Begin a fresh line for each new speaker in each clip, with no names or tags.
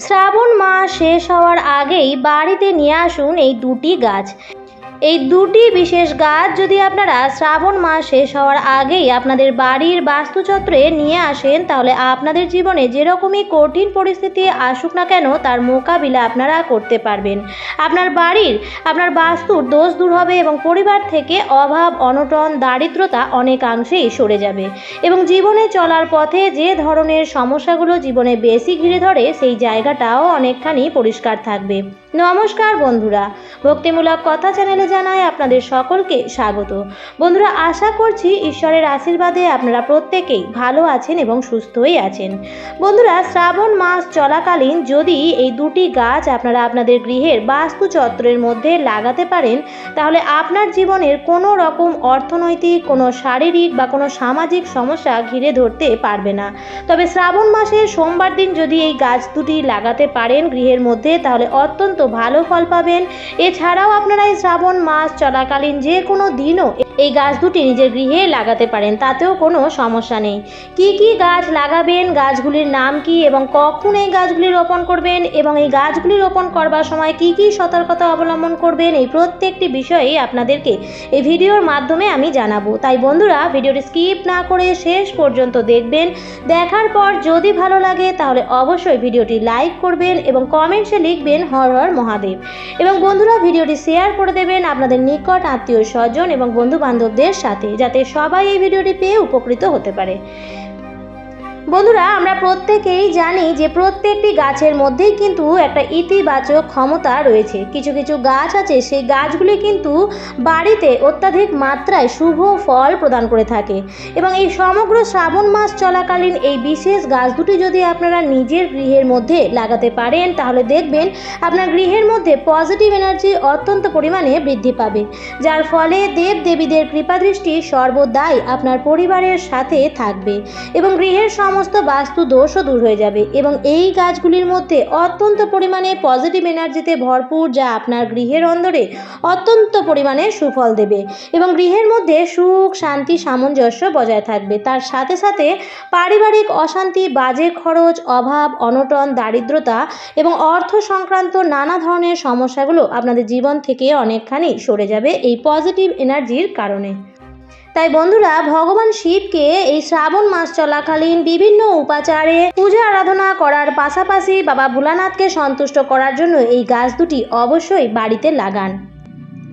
শ্রাবণ মাস শেষ হওয়ার আগেই বাড়িতে নিয়ে আসুন এই দুটি গাছ। এই দুটি বিশেষ গাছ যদি আপনারা শ্রাবণ মাস শেষ হওয়ার আগেই আপনাদের বাড়ির বাস্তুচত্রে নিয়ে আসেন, তাহলে আপনাদের জীবনে যেরকমই কঠিন পরিস্থিতি আসুক না কেন, তার মোকাবিলা আপনারা করতে পারবেন। আপনার বাড়ির, আপনার বাস্তুর দোষ দূর হবে এবং পরিবার থেকে অভাব, অনটন, দারিদ্রতা অনেকাংশেই সরে যাবে। এবং জীবনে চলার পথে যে ধরনের সমস্যাগুলো জীবনে বেশি ঘিরে ধরে, সেই জায়গাটাও অনেকখানি পরিষ্কার থাকবে। নমস্কার বন্ধুরা। ভক্তিমূলক কথা চ্যানেলে জানাই আপনাদের সকলকে স্বাগত। বন্ধুরা, আশা করছি ঈশ্বরের আশীর্বাদে আপনারা প্রত্যেকেই ভালো আছেন এবং সুস্থই আছেন। বন্ধুরা, শ্রাবণ মাস চলাকালীন যদি এই দুটি গাছ আপনারা আপনাদের গৃহের বাস্তুচত্রের মধ্যে লাগাতে পারেন, তাহলে আপনার জীবনের কোনো রকম অর্থনৈতিক, কোনো শারীরিক বা কোনো সামাজিক সমস্যা ঘিরে ধরতে পারবে না। তবে শ্রাবণ মাসের সোমবার দিন যদি এই গাছ দুটি লাগাতে পারেন গৃহের মধ্যে, তাহলে অত্যন্ত ভালো ফল পাবেন। এছাড়াও আপনারা এই শ্রাবণ মাস চলাকালীন যে কোনো দিনও এই গাছ দুটি নিজের গৃহে লাগাতে পারেন, তাতেও কোনো সমস্যা নেই। কি কি গাছ লাগাবেন, গাছগুলির নাম কি এবং কখন এই গাছগুলি রোপণ করবেন এবং এই গাছগুলি রোপণ করবার সময় কি কি সতর্কতা অবলম্বন করবেন, এই প্রত্যেকটি বিষয়েই আপনাদেরকে এই ভিডিওর মাধ্যমে আমি জানাব। তাই বন্ধুরা, ভিডিওটি স্কিপ না করে শেষ পর্যন্ত দেখবেন। দেখার পর যদি ভালো লাগে, তাহলে অবশ্যই ভিডিওটি লাইক করবেন এবং কমেন্টসে লিখবেন হর হর মহাদেব। এবং বন্ধুরা, ভিডিওটি শেয়ার করে দেবেন আপনাদের নিকট আত্মীয় স্বজন এবং বন্ধু বান্ধবদের সাথে যাতে সবাই এই ভিডিওটি পেয়ে উপকৃত হতে পারে। বন্ধুরা, আমরা প্রত্যেকেই জানি যে প্রত্যেকটি গাছের মধ্যেই কিন্তু একটা ইতিবাচক ক্ষমতা রয়েছে। কিছু কিছু গাছ আছে, সেই গাছগুলি কিন্তু বাড়িতে অত্যাধিক মাত্রায় শুভ ফল প্রদান করে থাকে। এবং এই সমগ্র শ্রাবণ মাস চলাকালীন এই বিশেষ গাছ দুটি যদি আপনারা নিজের গৃহের মধ্যে লাগাতে পারেন, তাহলে দেখবেন আপনার গৃহের মধ্যে পজিটিভ এনার্জি অত্যন্ত পরিমাণে বৃদ্ধি পাবে। যার ফলে দেব দেবীদের কৃপাদৃষ্টি সর্বদাই আপনার পরিবারের সাথে থাকবে। এবং গৃহের সমস্ত বাস্তু দোষও দূর হয়ে যাবে এবং এই গাছগুলির মধ্যে অত্যন্ত পরিমাণে পজিটিভ এনার্জিতে ভরপুর যা আপনার গৃহের অন্দরে অত্যন্ত পরিমাণে সুফল দেবে এবং গৃহের মধ্যে সুখ, শান্তি, সামঞ্জস্য বজায় থাকবে। তার সাথে সাথে পারিবারিক অশান্তি, বাজে খরচ, অভাব, অনটন, দারিদ্রতা এবং অর্থ সংক্রান্ত নানা ধরনের সমস্যাগুলো আপনাদের জীবন থেকে অনেকখানি সরে যাবে এই পজিটিভ এনার্জির কারণে। তাই বন্ধুরা, ভগবান শিবকে এই শ্রাবণ মাস চলাকালীন বিভিন্ন উপাচারে পূজা আরাধনা করার পাশাপাশি বাবা ভোলানাথকে সন্তুষ্ট করার জন্য এই গাছ দুটি অবশ্যই বাড়িতে লাগান।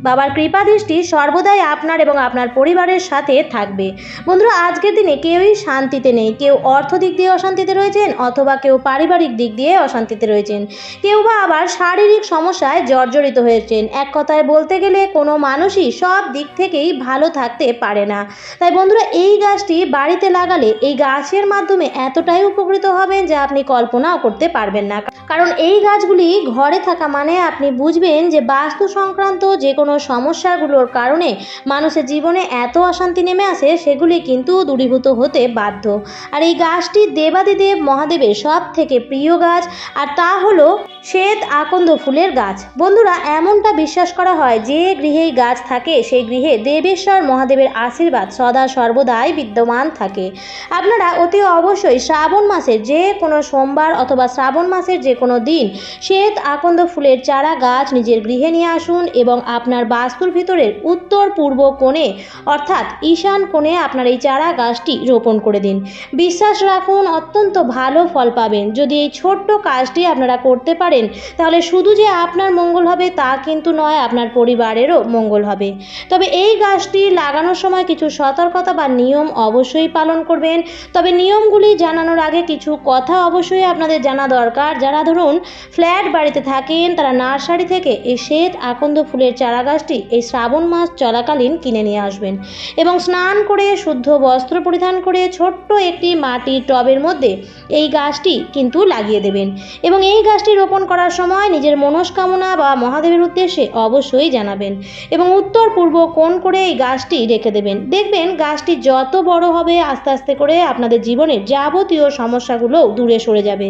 বাবার কৃপা দৃষ্টি সর্বদাই আপনার এবং আপনার পরিবারের সাথে থাকবে। বন্ধুরা, আজকের দিনে কেউই শান্তিতে নেই। কেউ অর্থ দিক দিয়ে অশান্তিতে রয়েছেন অথবা কেউ পারিবারিক দিক দিয়ে অশান্তিতে রয়েছেন। কেউ বা আবার শারীরিক সমস্যায় জর্জরিত হয়েছেন। এক কথায় বলতে গেলে কোনো মানুষই সব দিক থেকেই ভালো থাকতে পারে না। তাই বন্ধুরা, এই গাছটি বাড়িতে লাগালে এই গাছের মাধ্যমে এতটাই উপকৃত হবেন যে আপনি কল্পনাও করতে পারবেন না। কারণ এই গাছগুলি ঘরে থাকা মানে আপনি বুঝবেন যে বাস্তু সংক্রান্ত যে কোনো সমস্যাগুলোর কারণে মানুষের জীবনে এত অশান্তি নেমে আসে, সেগুলি কিন্তু দূরীভূত হতে বাধ্য। আর এই গাছটি দেবাদিদেব মহাদেবের সব থেকে প্রিয় গাছ, আর তা হলো শ্বেত আকন্দ ফুলের গাছ। বন্ধুরা, এমনটা বিশ্বাস করা হয় যে গৃহেই গাছ থাকে, সেই গৃহে দেবেশ্বর মহাদেবের আশীর্বাদ সদা সর্বদাই বিদ্যমান থাকে। আপনারা অতি অবশ্যই শ্রাবণ মাসের যে কোনো সোমবার অথবা শ্রাবণ মাসের যে কোনো দিন শ্বেত আকন্দ ফুলের চারা গাছ নিজের গৃহে নিয়ে আসুন এবং আপনার বাস্তুর ভিতরের উত্তর পূর্ব কোণে, অর্থাৎ ঈশান কোণে আপনার এই চারা গাছটি রোপণ করে দিন। বিশ্বাস রাখুন, অত্যন্ত ভালো ফল পাবেন। যদি এই ছোট্ট কাজটি আপনারা করতে পারেন, তাহলে শুধু যে আপনার মঙ্গল হবে তা কিন্তু নয়, আপনার পরিবারেরও মঙ্গল হবে। তবে এই গাছটি লাগানোর সময় কিছু সতর্কতা বা নিয়ম অবশ্যই পালন করবেন। তবে নিয়মগুলি জানানোর আগে কিছু কথা অবশ্যই আপনাদের জানা দরকার। যারা ধরুন, ফ্ল্যাট বাড়িতে থাকেন, তারা নার্সারি থেকে এই শ্বেত আকন্দ ফুলের চারা গাছটি এই শ্রাবণ মাস চলাকালীন কিনে নিয়ে আসবেন এবং স্নান করে, শুদ্ধ বস্ত্র পরিধান করে, ছোট্ট একটি মাটির টবের মধ্যে এই গাছটি কিন্তু লাগিয়ে দেবেন এবং এই গাছটি রোপণ করার সময় নিজের মনস্কামনা বা মহাদেবের উদ্দেশ্যে অবশ্যই জানাবেন এবং উত্তর পূর্ব কোণ করে এই গাছটি রেখে দেবেন। দেখবেন গাছটি যত বড় হবে, আস্তে আস্তে করে আপনাদের জীবনের যাবতীয় সমস্যাগুলো দূরে সরে যাবে।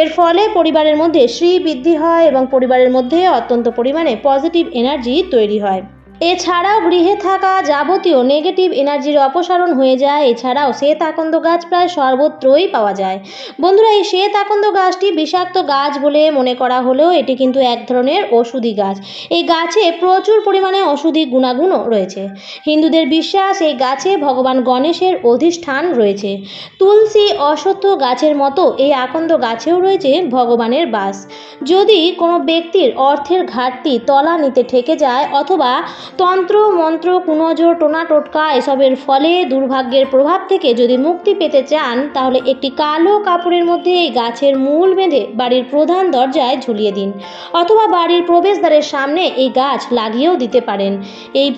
এর ফলে পরিবারের মধ্যে শ্রী বৃদ্ধি হয় এবং পরিবারের মধ্যে অত্যন্ত পরিমাণে পজিটিভ এনার্জি তৈরি হয়। এছাড়াও গৃহে থাকা যাবতীয় নেগেটিভ এনার্জির অপসারণ হয়ে যায়। এছাড়াও শ্বেত আকন্দ গাছ প্রায় সর্বত্রই পাওয়া যায়। বন্ধুরা, এই শ্বেত আকন্দ গাছটি বিষাক্ত গাছ বলে মনে করা হলেও এটি কিন্তু এক ধরনের ওষুধি গাছ। এই গাছে প্রচুর পরিমাণে ওষুধি গুণাগুণও রয়েছে। হিন্দুদের বিশ্বাস, এই গাছে ভগবান গণেশের অধিষ্ঠান রয়েছে। তুলসী অশ্বত্থ গাছের মতো এই আকন্দ গাছেও রয়েছে ভগবানের বাস। যদি কোনো ব্যক্তির অর্থের ঘাটতি তলা নিতে ঠেকে যায় অথবা তন্ত্র, মন্ত্র কুনজ টোনা, টোটকা এসবের ফলে দুর্ভাগ্যের প্রভাব থেকে যদি মুক্তি পেতে চান, তাহলে একটি কালো কাপড়ের মধ্যে এই গাছের মূল বেঁধে বাড়ির প্রধান দরজায় ঝুলিয়ে দিন অথবা বাড়ির প্রবেশদ্বারের সামনে এই গাছ লাগিয়েও দিতে পারেন। এই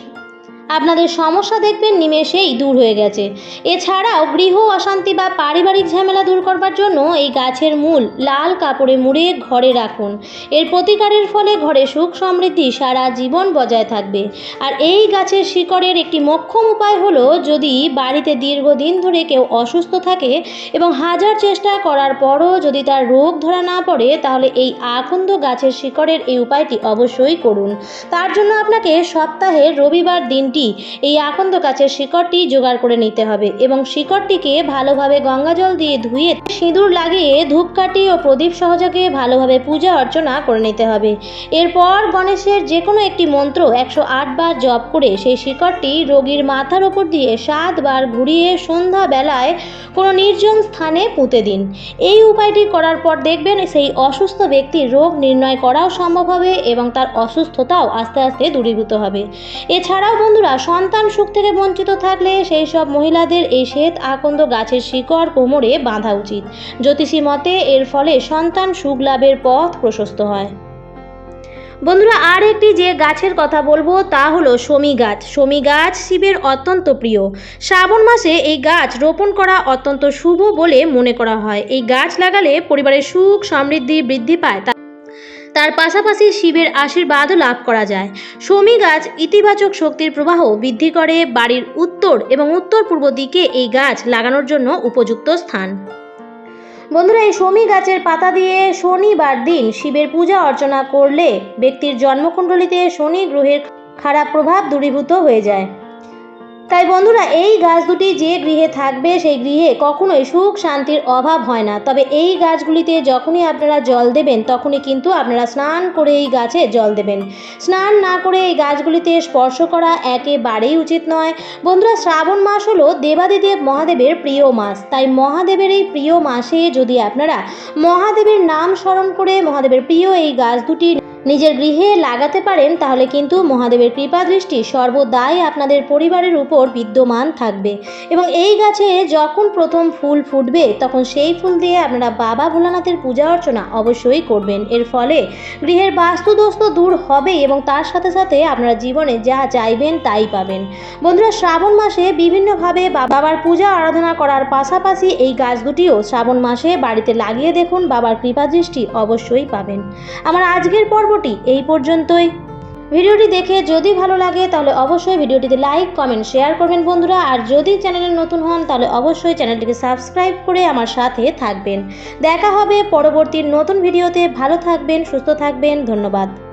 আপনাদের সমস্যা দেখবেন, নিমেষেই দূর হয়ে গেছে। এছাড়াও গৃহ অশান্তি বা পারিবারিক ঝামেলা দূর করবার জন্য এই গাছের মূল লাল কাপড়ে মুড়ে ঘরে রাখুন। এর প্রতিকারের ফলে ঘরে সুখ সমৃদ্ধি সারা জীবন বজায় থাকবে। আর এই গাছের শিকড়ের একটি মোক্ষম উপায় হলো যদি বাড়িতে দীর্ঘদিন ধরে কেউ অসুস্থ থাকে এবং হাজার চেষ্টা করার পরও যদি তার রোগ ধরা না পড়ে, তাহলে এই আকন্দ গাছের শিকড়ের এই উপায়টি অবশ্যই করুন। তার জন্য আপনাকে সপ্তাহের রবিবার দিনটি এই আকন্দ গাছের শিকড়টি জোগাড় করে নিতে হবে এবং শিকড়টিকে ভালোভাবে গঙ্গা জল দিয়ে ধুয়ে সিঁদুর লাগিয়ে ধূপকাঠি ও প্রদীপ সহযোগে ভালোভাবে পূজা অর্চনা করে নিতে হবে। এরপর গণেশের যে কোনো একটি মন্ত্র একশো আট বার জপ করে সেই শিকড়টি রোগীর মাথার ওপর দিয়ে সাতবার ঘুরিয়ে সন্ধ্যা বেলায় কোনো নির্জন স্থানে পুঁতে দিন। এই উপায়টি করার পর দেখবেন সেই অসুস্থ ব্যক্তির রোগ নির্ণয় করাও সম্ভব হবে এবং তার অসুস্থতাও আস্তে আস্তে দূরীভূত হবে। এছাড়াও বন্ধুরা সন্তান সুখ থেকে বঞ্চিত থাকলে সেই সব মহিলাদের এই শ্বেত আকন্দ গাছের শিকড় কোমরে বাঁধা উচিত। জ্যোতিষী মতে এর ফলে সন্তান সুখ লাভের পথ প্রশস্ত হয়। বন্ধুরা আর একটি যে গাছের কথা বলব তা হলো শমী গাছ। শমী গাছ শিবের অত্যন্ত প্রিয়। শ্রাবণ মাসে এই গাছ রোপণ করা অত্যন্ত শুভ বলে মনে করা হয়। এই গাছ লাগালে পরিবারের সুখ সমৃদ্ধি বৃদ্ধি পায়। তার পাশাপাশি শিবের আশীর্বাদও লাভ করা যায়। শমী গাছ ইতিবাচক শক্তির প্রবাহ বৃদ্ধি করে, বাড়ির উত্তর এবং উত্তর পূর্ব দিকে এই গাছ লাগানোর জন্য উপযুক্ত স্থান। বন্ধুরা, এই শমী গাছের পাতা দিয়ে শনিবার দিন শিবের পূজা অর্চনা করলে ব্যক্তির জন্মকুণ্ডলিতে শনি গ্রহের খারাপ প্রভাব দূরীভূত হয়ে যায়। তাই বন্ধুরা, এই গাছ দুটি যে গৃহে থাকবে, সেই গৃহে কখনোই সুখ শান্তির অভাব হয় না। তবে এই গাছগুলিতে যখনই আপনারা জল দেবেন, তখনই কিন্তু আপনারা স্নান করে এই গাছে জল দেবেন। স্নান না করে এই গাছগুলিতে স্পর্শ করা একেবারেই উচিত নয়। বন্ধুরা, শ্রাবণ মাস হলো দেবাদিদেব মহাদেবের প্রিয় মাস। তাই মহাদেবের এই প্রিয় মাসে যদি আপনারা মহাদেবের নাম স্মরণ করে মহাদেবের প্রিয় এই গাছ দুটি নিজের গৃহে লাগাতে পারেন, তাহলে কিন্তু মহাদেবের কৃপা দৃষ্টি সর্বদাই আপনাদের পরিবারের উপর বিদ্যমান থাকবে। এবং এই গাছে যখন প্রথম ফুল ফুটবে, তখন সেই ফুল দিয়ে আপনারা বাবা ভোলানাথের পূজা অর্চনা অবশ্যই করবেন। এর ফলে গৃহের বাস্তুদোষ তো দূর হবে এবং তার সাথে সাথে আপনারা জীবনে যা চাইবেন তাই পাবেন। বন্ধুরা, শ্রাবণ মাসে বিভিন্নভাবে বাবার পূজা আরাধনা করার পাশাপাশি এই গাছ দুটিও শ্রাবণ মাসে বাড়িতে লাগিয়ে দেখুন, বাবার কৃপা দৃষ্টি অবশ্যই পাবেন। আমার আজকের পর্বটি এই পর্যন্তই। ভিডিওটি দেখে যদি ভালো লাগে, তাহলে অবশ্যই ভিডিওটিতে লাইক কমেন্ট শেয়ার করবেন বন্ধুরা। আর যদি চ্যানেলে নতুন হন, তাহলে অবশ্যই চ্যানেলটিকে সাবস্ক্রাইব করে আমার সাথে থাকবেন। দেখা হবে পরবর্তী নতুন ভিডিওতে। ভালো থাকবেন, সুস্থ থাকবেন। ধন্যবাদ।